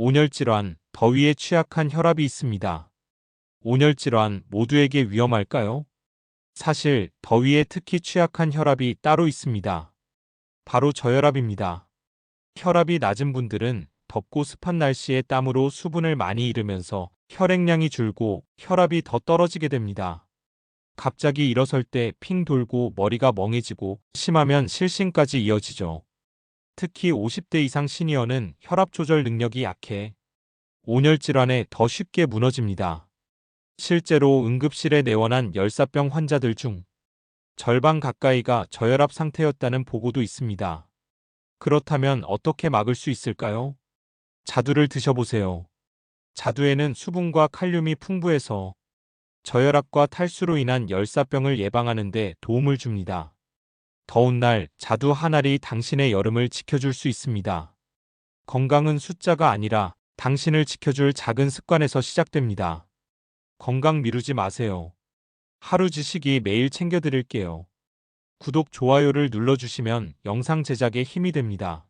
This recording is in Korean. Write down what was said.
온열 질환, 더위에 취약한 혈압이 있습니다. 온열 질환 모두에게 위험할까요? 사실 더위에 특히 취약한 혈압이 따로 있습니다. 바로 저혈압입니다. 혈압이 낮은 분들은 덥고 습한 날씨에 땀으로 수분을 많이 잃으면서 혈액량이 줄고 혈압이 더 떨어지게 됩니다. 갑자기 일어설 때 핑 돌고 머리가 멍해지고 심하면 실신까지 이어지죠. 특히 50대 이상 시니어는 혈압 조절 능력이 약해 온열 질환에 더 쉽게 무너집니다. 실제로 응급실에 내원한 열사병 환자들 중 절반 가까이가 저혈압 상태였다는 보고도 있습니다. 그렇다면 어떻게 막을 수 있을까요? 자두를 드셔보세요. 자두에는 수분과 칼륨이 풍부해서 저혈압과 탈수로 인한 열사병을 예방하는 데 도움을 줍니다. 더운 날 자두 한 알이 당신의 여름을 지켜줄 수 있습니다. 건강은 숫자가 아니라 당신을 지켜줄 작은 습관에서 시작됩니다. 건강 미루지 마세요. 하루 지식이 매일 챙겨드릴게요. 구독, 좋아요를 눌러주시면 영상 제작에 힘이 됩니다.